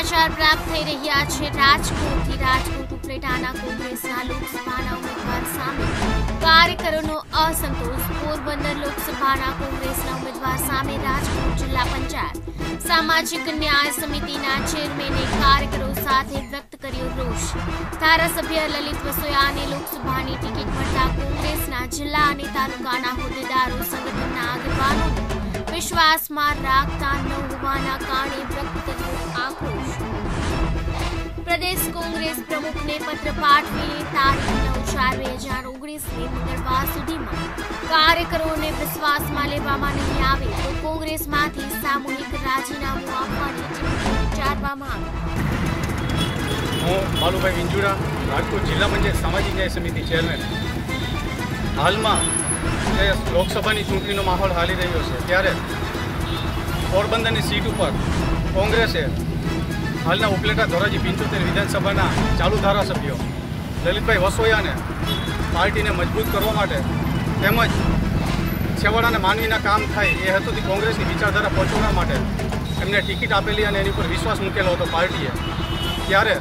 સમાચાર પ્રાપ્ત થઈ રહ્યા છે. રાજકોટથી રાજકોટ ઉપલેટાના કોંગ્રેસના લોકસભાના ઉમેદવાર સામે કાર્યકરોનો અસંતોષ. પોરબંદર લોકસભાના કોંગ્રેસના ઉમેદવાર સામે રાજકોટ જિલ્લા પંચાયત. સામાજિક ન્યાય સમિતિના ચેરમેને કાર્યકરો સાથે વ્યક્ત કર્યો રોષ. ધારાસભ્ય લલિત વસોયાને લોકસભાની ટિકિટ મળતા કોંગ્રેસના જિલ્લા અને તાલુકાના હોદ્દેદારો, સંગઠનના આગેવાનોને વિશ્વાસમાં રાખતા ન હોવાના કારણે વ્યક્ત કર્યો આક્રોશ. પ્રદેશ કોંગ્રેસ પ્રમુખને પત્ર પાઠવીને તારીખ નવ ચાર બે હજાર ઓગણીસની મંગળવાર સુધીમાં કાર્યકરોને વિશ્વાસમાં લેવામાં નહીં આવે તો કોંગ્રેસમાંથી સામૂહિક રાજીનામું આપવાની ઉચ્ચારવામાં આવી. હું બાલુભાઈ વિંજુરા, રાજકોટ જિલ્લા પંચાયત સામાજિક ન્યાય સમિતિ ચેરમેન. હાલમાં જે લોકસભાની ચૂંટણીનો માહોલ હાલી રહ્યો છે, ત્યારે પોરબંદરની સીટ ઉપર કોંગ્રેસે હાલના ઉપલેટા ધોરાજી પંચોતેર વિધાનસભાના ચાલુ ધારાસભ્યો લલિતભાઈ વસોયાને પાર્ટીને મજબૂત કરવા માટે તેમજ છેવાડાને માનવીના કામ થાય એ હેતુથી કોંગ્રેસની વિચારધારા પહોંચવા માટે એમને ટિકિટ આપેલી અને એની ઉપર વિશ્વાસ મૂકેલો હતો પાર્ટીએ. ત્યારે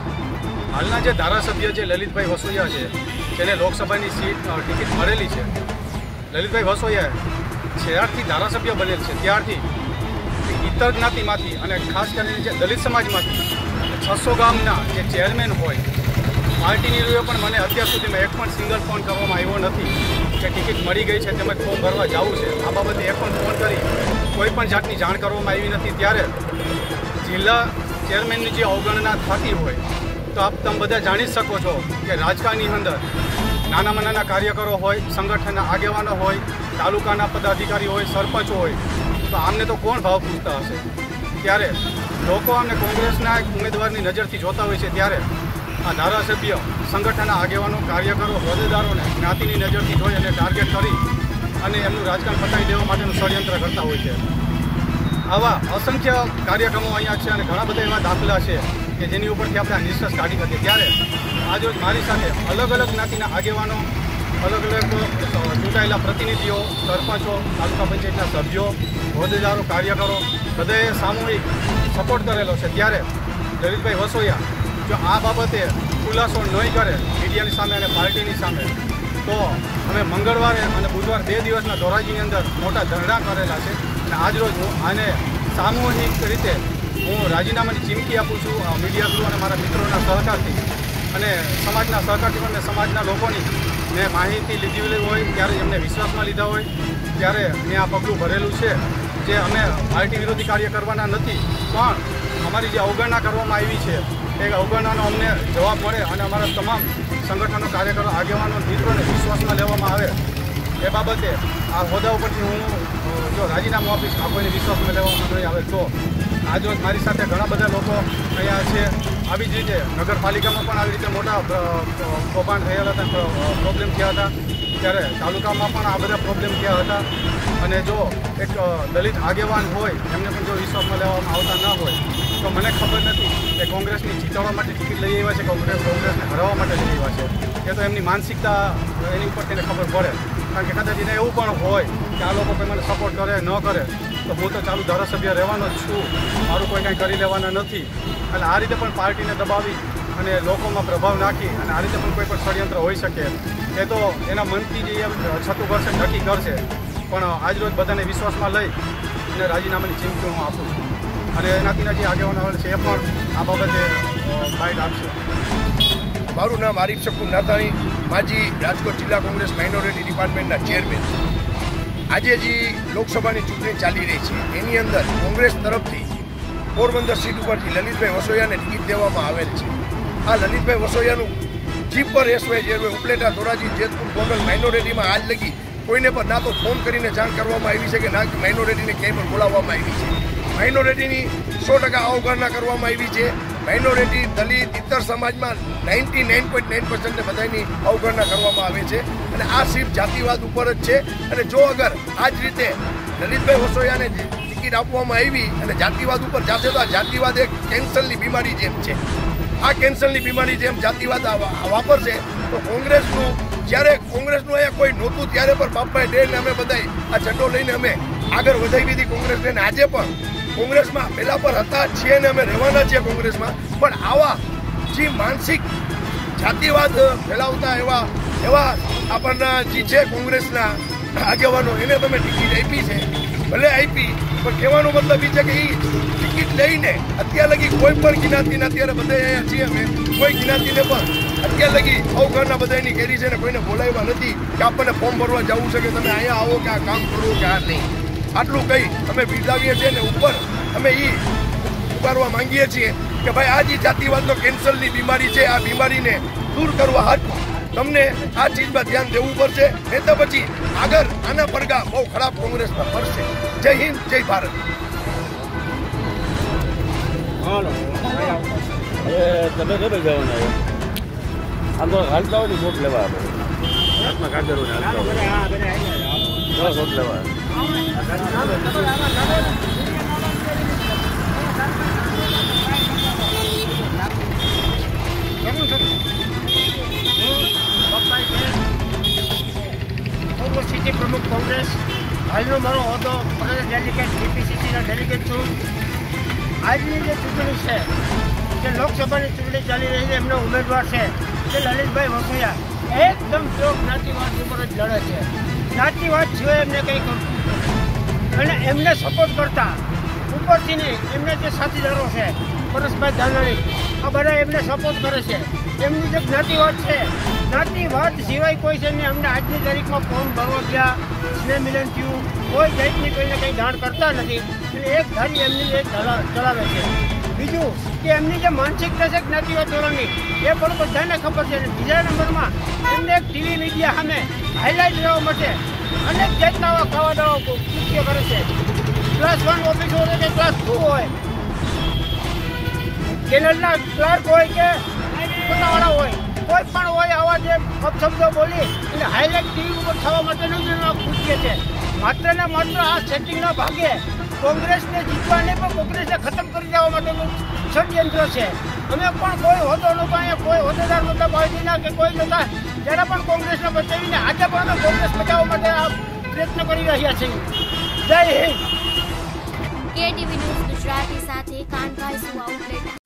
હાલના જે ધારાસભ્ય જે લલિતભાઈ વસોયા છે, જેને લોકસભાની સીટ ટિકિટ મળેલી છે લલિતભાઈ વસોયાએ જ્યારથી ધારાસભ્ય બનેલ છે. ત્યારથી ઇતર જ્ઞાતિમાંથી અને ખાસ કરીને જે દલિત સમાજમાંથી છસો ગામના જે ચેરમેન હોય, પાર્ટીની રૂએ પણ મને અત્યાર સુધીમાં એક પણ સિંગલ ફોન કરવામાં આવ્યો નથી કે ટિકિટ મળી ગઈ છે તેમજ ફોર્મ ભરવા જવું છે. આ બાબતે એક પણ ફોન કરી કોઈ પણ જાતની જાણ કરવામાં આવી નથી. ત્યારે જિલ્લા ચેરમેનની જે અવગણના થતી હોય, તો આપ તમે બધા જાણી શકો છો કે રાજકારણની અંદર નાનામાં નાના કાર્યકરો હોય, સંગઠનના આગેવાનો હોય, તાલુકાના પદાધિકારી હોય, સરપંચ હોય, તો આમને તો કોણ ભાવ પૂછતા હશે? ત્યારે લોકો અમને કોંગ્રેસના એક ઉમેદવારની નજરથી જોતા હોય છે, ત્યારે આ ધારાસભ્ય, સંગઠનના આગેવાનો, કાર્યકરો, હોદ્દેદારોને જ્ઞાતિની નજરથી જોઈ અને ટાર્ગેટ કરી અને એમનું રાજકારણ પતાવી દેવા માટેનું ષડયંત્ર કરતા હોય છે. આવા અસંખ્ય કાર્યક્રમો અહીંયા છે અને ઘણા બધા એવા દાખલા છે કે જેની ઉપરથી આપણે નિષ્કર્ષ કાઢી શકીએ. ત્યારે આજરોજ મારી સાથે અલગ અલગ જ્ઞાતિના આગેવાનો, અલગ અલગ ચૂંટાયેલા પ્રતિનિધિઓ, સરપંચો, તાલુકા પંચાયતના સભ્યો, હોદ્દેદારો, કાર્યકરો, બધાએ સામૂહિક સપોર્ટ કરેલો છે. ત્યારે દલિતભાઈ વસોયા જો આ બાબતે ખુલાસો નહીં કરે મીડિયાની સામે અને પાર્ટીની સામે, તો અમે મંગળવારે અને બુધવાર બે દિવસના ધોરાજીની અંદર મોટા ધરણા કરેલા છે. અને આજરોજ હું આને સામૂહિક રીતે હું રાજીનામાની ચીમકી આપું છું મીડિયા થ્રુ અને મારા મિત્રોના સહકારથી. અને સમાજના સહકારથી પણ સમાજના લોકોની મેં માહિતી લીધી હોય ત્યારે એમને વિશ્વાસમાં લીધા હોય, ત્યારે મેં આ પગલું ભરેલું છે. જે અમે પાર્ટી વિરોધી કાર્ય કરવાના નથી, પણ અમારી જે અવગણના કરવામાં આવી છે, એ અવગણનાનો અમને જવાબ મળે અને અમારા તમામ સંગઠનો, કાર્યકરો, આગેવાનો, મિત્રોને વિશ્વાસમાં લેવામાં આવે. એ બાબતે આ હોદ્દા ઉપરથી હું જો રાજીનામું આપીશ આ કોઈને વિશ્વાસમાં લેવામાં નહીં આવે તો. આજરોજ મારી સાથે ઘણા બધા લોકો અહીંયા છે. આવી જ રીતે નગરપાલિકામાં પણ આવી રીતે મોટા કૌભાંડ થયેલા હતા પ્રોબ્લેમ થયા હતા. ત્યારે તાલુકામાં પણ આ બધા પ્રોબ્લેમ થયા હતા. અને જો એક દલિત આગેવાન હોય, એમને પણ જો વિશ્વાસમાં લેવામાં આવતા ન હોય, તો મને ખબર નથી કે કોંગ્રેસની જીતાડવા માટે ટિકિટ લઈ આવ્યા છે કોંગ્રેસ, કોંગ્રેસને હરાવવા માટે લઈ આવ્યા છે. એ તો એમની માનસિકતા, એની ઉપર તેને ખબર પડે. કારણ કે કદાચ એને એવું પણ હોય કે આ લોકો કોઈ મને સપોર્ટ કરે, ન કરે, તો હું તો ચાલુ ધારાસભ્ય રહેવાનો જ છું. મારું કોઈ કાંઈ કરી લેવાના નથી. એટલે આ રીતે પણ પાર્ટીને દબાવી અને લોકોમાં પ્રભાવ નાખી અને આ રીતે પણ કોઈ પણ ષડયંત્ર હોઈ શકે. એ તો એના મનથી જે એમ છતું કરશે, નક્કી કરશે. પણ આજરોજ બધાને વિશ્વાસમાં લઈ અને રાજીનામાની ચીમકી હું આપું છું. અને એનાથીના જે આગેવાનો છે એ પણ આ બાબતે ફાઇટ આપશે. મારું નામ આરિફ શકુર નાતાણી માજી રાજકોટ જિલ્લા કોંગ્રેસ માઇનોરિટી ડિપાર્ટમેન્ટના ચેરમેન આજે જે લોકસભાની ચૂંટણી ચાલી રહી છે, એની અંદર કોંગ્રેસ તરફથી પોરબંદર સીટ ઉપરથી લલિતભાઈ વસોયાને ટિકિટ દેવામાં આવેલ છે. આ લલિતભાઈ વસોયાનું જીપ પર એસવાય જે ઉપલેટા, ધોરાજી, જેતપુર, ગોંડલ માઇનોરિટીમાં આજ લગી. કોઈને પણ ના તો ફોન કરીને જાણ કરવામાં આવી છે કે ના માઇનોરિટીને ક્યાંય પણ બોલાવવામાં આવી છે. માઇનોરિટીની સો ટકા અવગણના કરવામાં આવી છે. માઇનોરિટી દલિત, ઇતર સમાજમાં નાઇન્ટી નાઇન પોઈન્ટ નાઇન પર્સન્ટને બધાની અવગણના કરવામાં આવે છે. અને આ સીટ જાતિવાદ ઉપર જ છે. અને જો અગર આ જ રીતે લલિતભાઈ હોસોયાને ટિકિટ આપવામાં આવી અને જાતિવાદ ઉપર જાશે તો આ જાતિવાદ એક કેન્સરની બીમારી જેમ છે. આ કેન્સરની બીમારી જેમ જાતિવાદ વાપરશે તો કોંગ્રેસનું, જ્યારે કોંગ્રેસનું અહીંયા કોઈ નહોતું ત્યારે પણ બાપભાઈ ડેને અમે બધા આ ઝંડો લઈને અમે આગળ વધાવી દીધી કોંગ્રેસને. આજે પણ કોંગ્રેસમાં પહેલા પર હતા, છીએ અને અમે રહેવાના છીએ કોંગ્રેસમાં. પણ આવા જે માનસિક જાતિવાદ ફેલાવતા એવા એવા આપણના જે છે કોંગ્રેસના આગેવાનો, એને તમે ટિકિટ આપી છે. ભલે આપી, પણ કહેવાનો મતલબ એ છે કે એ ટિકિટ લઈને અત્યાર લગી કોઈ પણ જ્ઞાતિને અત્યારે બધા અહીંયા છીએ અમે. કોઈ જ્ઞાતિને પણ અત્યાર લગી અવગણના બધાની કરી છે ને કોઈને બોલાવ્યા નથી કે આપણને ફોર્મ ભરવા જવું છે કે તમે અહીંયા આવો કે આ કામ કરવું કે આ નહીં. આટલું કહી અમે બિરદાવીએ છીએ ને ઉપર અમે એ ઉગારવા માંગીએ છીએ કે ભાઈ આ જે જાતિવાદનો કેન્સરની બીમારી છે, આ બીમારીને દૂર કરવા હાથમાં તમને આ ચીજમાં ધ્યાન દેવું પડશે, નહીં તો પછી આગળ આના પડઘા બહુ ખરાબ કોંગ્રેસમાં પડશે જય હિન્દ, જય ભારત. તમે કઈ આમ તો હાલતા હોય ને વોટ લેવા આપણે હાથમાં કાગળ સિટી પ્રમુખ કોંગ્રેસ. હાલનો મારો હોદ્દો કોંગ્રેસ ડેલિગેટ ડીપીસીસીના ડેલિગેટ છું. આજની જે ચૂંટણી છે, જે લોકસભાની ચૂંટણી ચાલી રહી છે, એમનો ઉમેદવાર છે, તે લલિતભાઈ વસુયા. એકદમ પ્યોર જ્ઞાતિવાદ ઉપર જ લડે છે. જ્ઞાતિવાદ સિવાય એમને કંઈ કરતું અને એમને સપોર્ટ કરતા. ઉપરથી નહીં, એમને જે સાથીદારો છે, પરેશભાઈ ધાનાણી, આ બધા એમને સપોર્ટ કરે છે. એમની જે જ્ઞાતિવાદ છે જ્ઞાતિવાદ સિવાય કોઈ છે નહીં. અમને આજની તારીખમાં ફોર્મ ભરવા ગયા સ્નેહ મિલન થયું. કોઈ જાતની કોઈને કંઈ જાણ કરતા નથી. એટલે એક ધારી એમની એ ચલા- ચલાવે છે. બીજું કે એમની જે માનસિકતા છે જ્ઞાતિવાદ ધોરણની, એ પણ બધાને ખબર છે. બીજા નંબરમાં એમને એક ટીવી મીડિયા સામે હાઇલાઇટ રહેવા માટે અનેક જાતના ખાવા દાવા કૃત્ય કરે છે. ક્લાસ વન ઓફિસ હોય કે ક્લાસ ટુ હોય કેનલના ક્લાર્ક હોય કે પોતાવાળા હોય, કોઈ પણ હોય આવા જે અપશબ્દો બોલી એટલે હાઇલાઇટ ટીવી ઉપર થવા માટેનું જ કૃત્ય છે. માત્ર ને માત્ર આ સેટિંગના ભાગે કોંગ્રેસને જીતવાને પણ કોંગ્રેસને ખતમ કરી દેવા માટેનું ષડયંત્ર છે. અમે પણ કોઈ હોદ્દો નહોતો, અહીંયા કોઈ હોદ્દેદાર નહોતા, પાર્ટીના કે કોઈ નહોતા. ત્યારે પણ કોંગ્રેસને બચાવીને આજે પણ અમે કોંગ્રેસ બચાવવા માટે આ પ્રયત્ન કરી રહ્યા છીએ. જય હિન્દ. કેટીવી ન્યૂઝ ગુજરાતી સાથે કાનભાઈ સુવા ઉપલેટા.